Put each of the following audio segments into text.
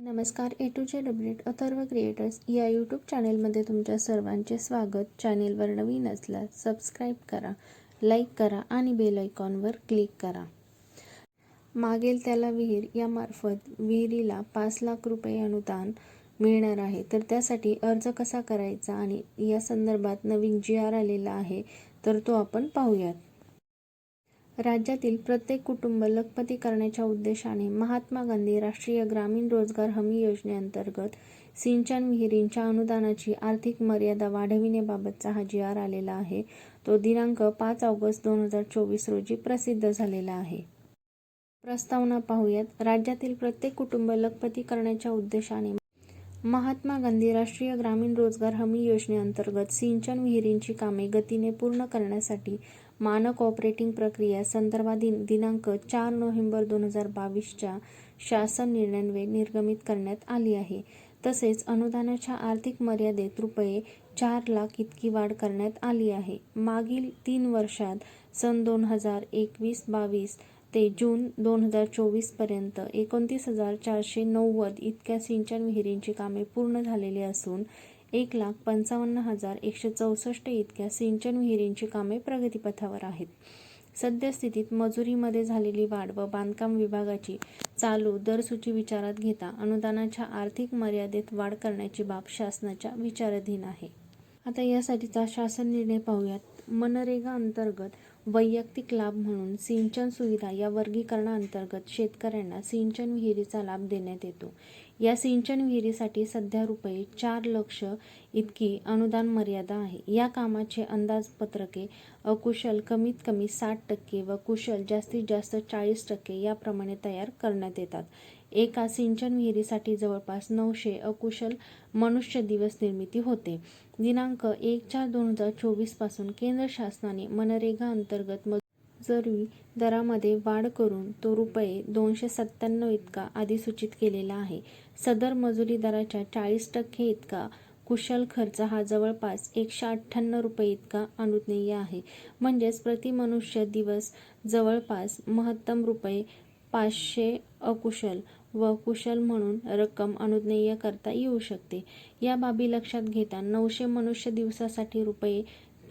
नमस्कार A to जे डब्ल्यूट अथर्व क्रिएटर्स या यूट्यूब चॅनेलमध्ये तुमच्या सर्वांचे स्वागत. चॅनेलवर नवीन असल्यास सबस्क्राईब करा लाईक करा आणि बेल आयकॉनवर क्लिक करा. मागेल त्याला विहीर यामार्फत विहिरीला पाच लाख रुपये अनुदान मिळणार आहे. तर त्यासाठी अर्ज कसा करायचा आणि या संदर्भात नवीन जी आर आलेला आहे तर तो आपण पाहूयात. राज्यातील प्रत्येक कुटुंब लखपती करण्याच्या उद्देशाने महात्मा गांधी राष्ट्रीय ग्रामीण रोजगार हमी योजनेअंतर्गत सिंचन विहिरींच्या अनुदानाची आर्थिक मर्यादा वाढविण्याबाबतचा हा जी आर आलेला आहे. तो दिनांक पाच ऑगस्ट दोन हजार चोवीस रोजी प्रसिद्ध झालेला आहे. प्रस्तावना पाहूयात. राज्यातील प्रत्येक कुटुंब लखपती करण्याच्या उद्देशाने महात्मा गांधी राष्ट्रीय ग्रामीण रोजगार हमी योजनेअंतर्गत सिंचन विहिरींची कामे गतीने पूर्ण करण्यासाठी मानक ऑपरेटिंग प्रक्रिया संदर्भाधीन दिनांक चार नोव्हेंबर दोन हजार बावीसच्या शासन निर्णयान्वये निर्गमित करण्यात आली आहे. तसेच अनुदानाच्या आर्थिक मर्यादेत रुपये चार लाख इतकी वाढ करण्यात आली आहे. मागील तीन वर्षात सन दोन हजार एकवीस बावीस ते जून दोन हजार चोवीसपर्यंत एकोणतीस हजार चारशे नव्वद इतक्या सिंचन विहिरींची कामे पूर्ण झालेली असून एक लाख पंचावन्न हजार एकशे चौसष्ट इतक्या सिंचन विहिरींची कामे प्रगतीपथावर आहेत. सद्यस्थितीत मजुरीमध्ये झालेली वाढ व बांधकाम विभागाची चालू दरसूची विचारात घेता अनुदानाच्या आर्थिक मर्यादेत वाढ करण्याची बाब शासनाच्या विचाराधीन आहे. आता यासाठीचा शासन निर्णय पाहूयात. मनरेगा अंतर्गत वैयक्तिक लाभ म्हणून सिंचन सुविधा या वर्गीकरणाअंतर्गत शेतकऱ्यांना सिंचन विहिरीचा लाभ देण्यात येतो. या सिंचन विहिरीसाठी सध्या रुपये चार लक्ष इतकी अनुदान मर्यादा आहे. या कामाचे अंदाजपत्रके अकुशल कमीत कमी साठ टक्के व कुशल जास्तीत जास्त चाळीस टक्के याप्रमाणे तयार करण्यात येतात. एका सिंचन विहिरीसाठी जवळपास नऊशे अकुशल मनुष्य दिवस निर्मिती होते. दिनांक एक चार दोन हजार चोवीसपासून केंद्र शासनाने मनरेगा अंतर्गत मजुरी दरामध्ये वाढ करून तो रुपये दोनशे सत्त्याण्णव इतका अधिसूचित केलेला आहे. सदर मजुरी दराच्या चाळीस टक्के इतका कुशल खर्च हा जवळपास एकशे अठ्ठ्याण्णव रुपये इतका अनुज्ञेय आहे. म्हणजेच प्रति मनुष्य दिवस जवळपास महत्तम रुपये पाचशे अकुशल व कुशल म्हणून रक्कम अनुज्ञेय करता येऊ शकते. या बाबी लक्षात घेता नऊशे मनुष्य दिवसासाठी रुपये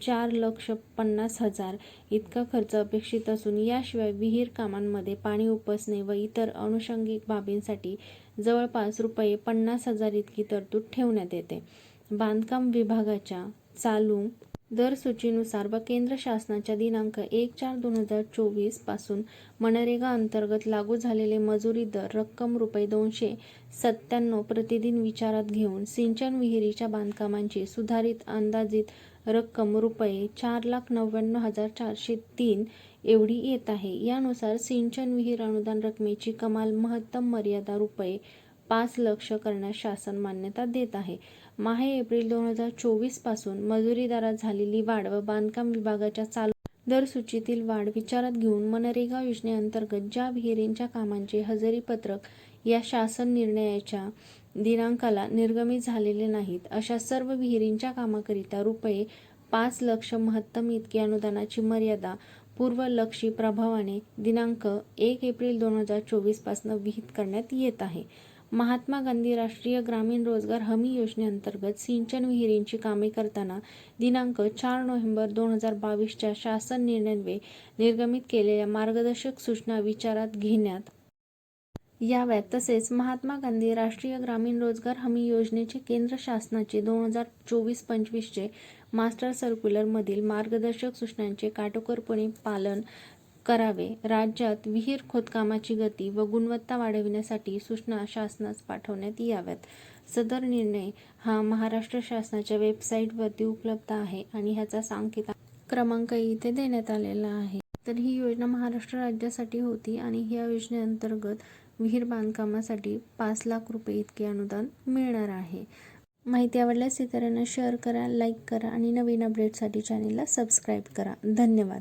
चार लक्ष पन्नास हजार इतका खर्च अपेक्षित असून याशिवाय विहीर कामांमध्ये पाणी उपसणे व इतर अनुषंगिक बाबींसाठी जवळपास रुपये पन्नास हजार इतकी तरतूद ठेवण्यात येते. बांधकाम विभागाच्या चालू दर सूचीनुसार व केंद्र शासनाच्या दिनांक एक चार दोन हजार चोवीसपासून मनरेगा अंतर्गत लागू झालेले मजुरी दर रक्कम रुपये दोनशे सत्त्याण्णव प्रतिदिन विचारात घेऊन सिंचन विहिरीच्या बांधकामांची सुधारित अंदाजित रक्कम रुपये चार लाख नव्याण्णव हजार चारशे तीन एवढी येत आहे. यानुसार सिंचन विहीर अनुदान रकमेची कमाल महत्तम मर्यादा रुपये पाच लक्ष करण्यास शासन मान्यता देत आहे. माहे एप्रिल दोन हजार चोवीसपासून मजुरी दरात झालेली वाढ व बांधकाम विभागाच्या चालू दरसूचीतील वाढ विचारात घेऊन मनरेगा योजनेअंतर्गत ज्या विहिरींच्या कामांचे हजेरीपत्रक या शासन निर्णयाच्या दिनांकाला निर्गमित झालेले नाहीत अशा सर्व विहिरींच्या कामाकरिता रुपये पाच लक्ष महत्तम इतकी अनुदानाची मर्यादा पूर्वलक्षी प्रभावाने दिनांक एक एप्रिल दोन हजार चोवीसपासून विहित करण्यात येत आहे. महात्मा गांधी राष्ट्रीय ग्रामीण रोजगार हमी योजनेअंतर्गत सिंचन विहिरींची कामे करताना दिनांक चार नोव्हेंबर दोन हजार बावीसच्या शासन निर्णयान्वये निर्गमित केलेल्या मार्गदर्शक सूचना विचारात घेण्यात याव्यात. तसेच महात्मा गांधी राष्ट्रीय ग्रामीण रोजगार हमी योजनेचे केंद्र शासनाचे दोन हजार चोवीस पंचवीसचे मास्टर सर्क्युलरमधील मार्गदर्शक सूचनांचे काटोकरपणे पालन करावे. राज्यात विहीर खोदकामाची गती व गुणवत्ता वाढविण्यासाठी सूचना शासनास पाठवण्यात याव्यात. सदर निर्णय हा महाराष्ट्र शासनाच्या वेबसाईटवरती उपलब्ध आहे आणि ह्याचा सांकेत क्रमांक इथे देण्यात आलेला आहे. तर ही योजना महाराष्ट्र राज्यासाठी होती आणि ह्या योजनेअंतर्गत विहीर बांधकामासाठी पाच लाख रुपये इतके अनुदान मिळणार आहे. माहिती आवडल्यास इतरांना शेअर करा लाईक करा आणि नवीन अपडेटसाठी चॅनेलला सबस्क्राईब करा. धन्यवाद.